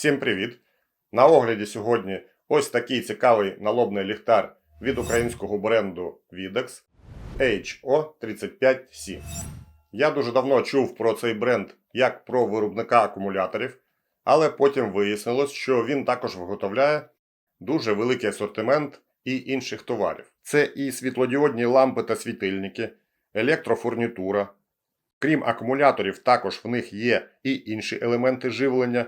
Всім привіт! На огляді сьогодні ось такий цікавий налобний ліхтар від українського бренду Videx HO35C. Я дуже давно чув про цей бренд як про виробника акумуляторів, але потім вияснилось, що він також виготовляє дуже великий асортимент і інших товарів. Це і світлодіодні лампи та світильники, електрофурнітура. Крім акумуляторів, також в них є і інші елементи живлення,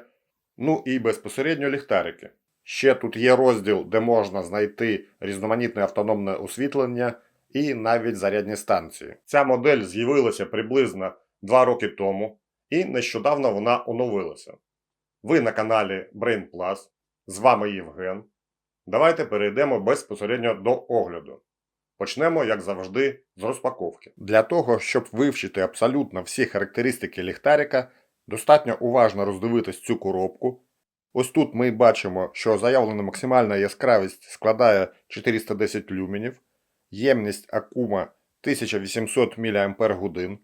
ну і безпосередньо ліхтарики. Ще тут є розділ, де можна знайти різноманітне автономне освітлення і навіть зарядні станції. Ця модель з'явилася приблизно 2 роки тому, і нещодавно вона оновилася. Ви на каналі Brain Plus, з вами Євген. Давайте перейдемо безпосередньо до огляду. Почнемо, як завжди, з розпаковки. Для того, щоб вивчити абсолютно всі характеристики ліхтарика, достатньо уважно роздивитись цю коробку. Ось тут ми бачимо, що заявлена максимальна яскравість складає 410 люменів, ємність акума 1800 мАч,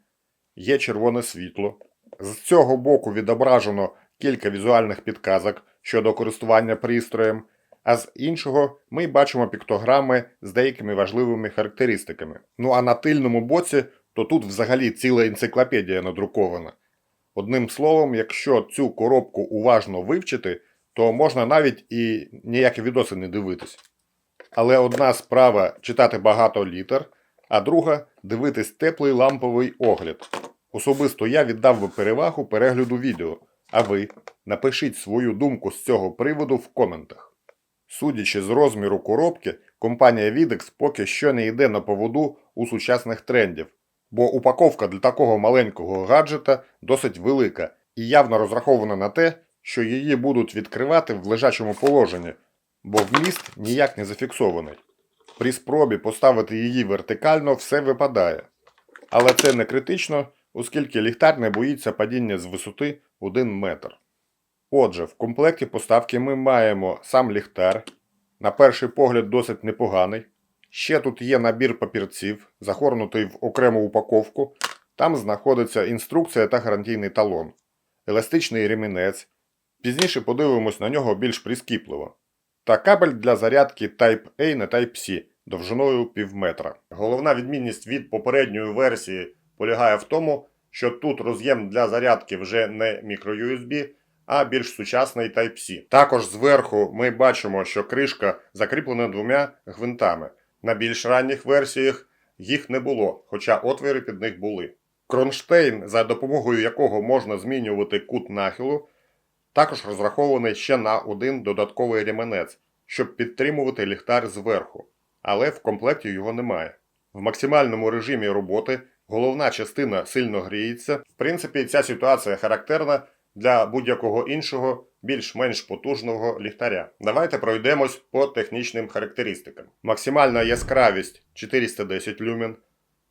є червоне світло. З цього боку відображено кілька візуальних підказок щодо користування пристроєм, а з іншого ми бачимо піктограми з деякими важливими характеристиками. Ну а на тильному боці, то тут взагалі ціла енциклопедія надрукована. Одним словом, якщо цю коробку уважно вивчити, то можна навіть і ніякі відоси не дивитись. Але одна справа читати багато літер, а друга дивитись теплий ламповий огляд. Особисто я віддав би перевагу перегляду відео, а ви напишіть свою думку з цього приводу в коментах. Судячи з розміру коробки, компанія Videx поки що не йде на поводу у сучасних трендів, бо упаковка для такого маленького гаджета досить велика і явно розрахована на те, що її будуть відкривати в лежачому положенні, бо вміст ніяк не зафіксований. При спробі поставити її вертикально все випадає. Але це не критично, оскільки ліхтар не боїться падіння з висоти 1 метр. Отже, в комплекті поставки ми маємо сам ліхтар. На перший погляд досить непоганий. Ще тут є набір папірців, загорнутий в окрему упаковку. Там знаходиться інструкція та гарантійний талон, еластичний ремінець. Пізніше подивимось на нього більш прискіпливо. Та кабель для зарядки Type-A на Type-C довжиною пів метра. Головна відмінність від попередньої версії полягає в тому, що тут роз'єм для зарядки вже не microUSB, а більш сучасний Type-C. Також зверху ми бачимо, що кришка закріплена двома гвинтами. На більш ранніх версіях їх не було, хоча отвори під них були. Кронштейн, за допомогою якого можна змінювати кут нахилу, також розрахований ще на один додатковий ремінець, щоб підтримувати ліхтар зверху, але в комплекті його немає. В максимальному режимі роботи головна частина сильно гріється. В принципі, ця ситуація характерна для будь-якого іншого більш-менш потужного ліхтаря. Давайте пройдемось по технічним характеристикам. Максимальна яскравість 410 люмен,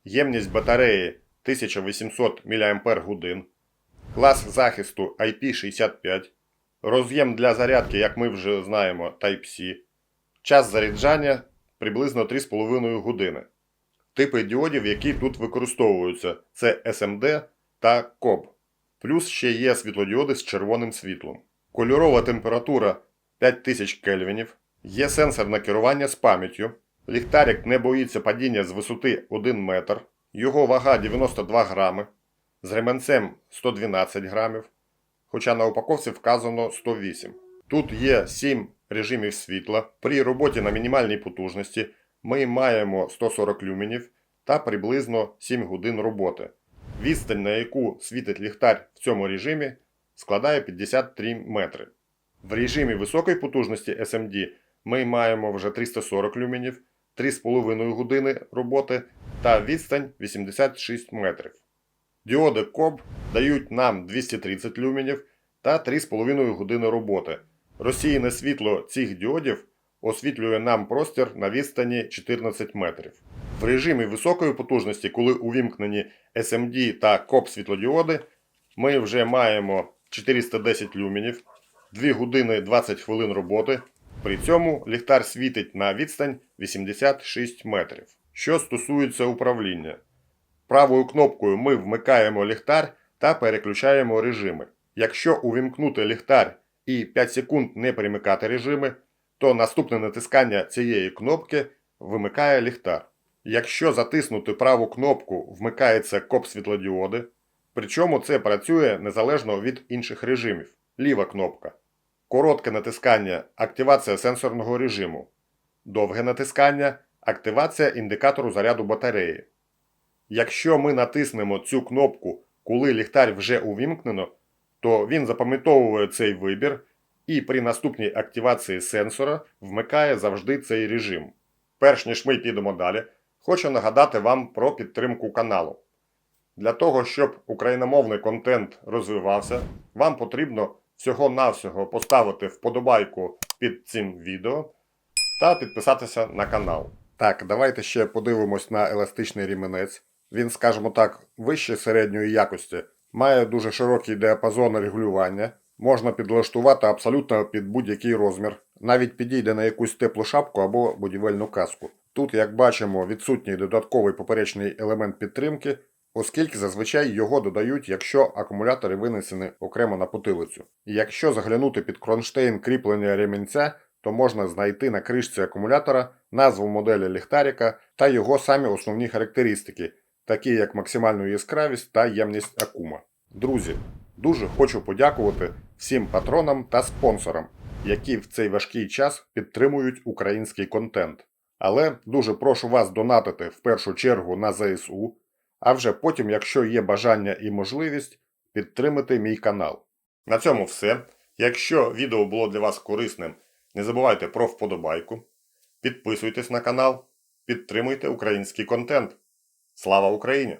ємність батареї 1800 мАч, клас захисту IP65, роз'єм для зарядки, як ми вже знаємо, Type-C, час заряджання приблизно 3,5 години. Типи діодів, які тут використовуються, це SMD та COB. Плюс ще є світлодіоди з червоним світлом. Кольорова температура 5000 кельвінів. Є сенсорне керування з пам'яттю. Ліхтарик не боїться падіння з висоти 1 метр. Його вага 92 грами. З ременцем 112 грамів. Хоча на упаковці вказано 108. Тут є 7 режимів світла. При роботі на мінімальній потужності ми маємо 140 люменів та приблизно 7 годин роботи. Відстань, на яку світить ліхтар в цьому режимі, складає 53 метри. В режимі високої потужності SMD ми маємо вже 340 люменів, 3,5 години роботи та відстань 86 метрів. Діоди COB дають нам 230 люменів та 3,5 години роботи. Розсіяне світло цих діодів освітлює нам простір на відстані 14 метрів. В режимі високої потужності, коли увімкнені SMD та COP світлодіоди, ми вже маємо 410 люменів, 2 години 20 хвилин роботи. При цьому ліхтар світить на відстань 86 метрів. Що стосується управління, правою кнопкою ми вмикаємо ліхтар та переключаємо режими. Якщо увімкнути ліхтар і 5 секунд не перемикати режими, то наступне натискання цієї кнопки вимикає ліхтар. Якщо затиснути праву кнопку, вмикається коп світлодіоди, причому це працює незалежно від інших режимів. Ліва кнопка. Коротке натискання активація сенсорного режиму. Довге натискання активація індикатору заряду батареї. Якщо ми натиснемо цю кнопку, коли ліхтар вже увімкнено, то він запам'ятовує цей вибір і при наступній активації сенсора вмикає завжди цей режим. Перш ніж ми підемо далі, хочу нагадати вам про підтримку каналу. Для того, щоб україномовний контент розвивався, вам потрібно всього-навсього поставити вподобайку під цим відео та підписатися на канал. Так, давайте ще подивимось на еластичний ріменець. Він, скажімо так, вище середньої якості, має дуже широкий діапазон регулювання, можна підлаштувати абсолютно під будь-який розмір, навіть підійде на якусь теплу шапку або будівельну каску. Тут, як бачимо, відсутній додатковий поперечний елемент підтримки, оскільки зазвичай його додають, якщо акумулятори винесені окремо на потилицю. І якщо заглянути під кронштейн кріплення ремінця, то можна знайти на кришці акумулятора назву моделі ліхтарика та його самі основні характеристики, такі як максимальну яскравість та ємність акума. Друзі, дуже хочу подякувати всім патронам та спонсорам, які в цей важкий час підтримують український контент. Але дуже прошу вас донатити в першу чергу на ЗСУ, а вже потім, якщо є бажання і можливість, підтримати мій канал. На цьому все. Якщо відео було для вас корисним, не забувайте про вподобайку, підписуйтесь на канал, підтримуйте український контент. Слава Україні!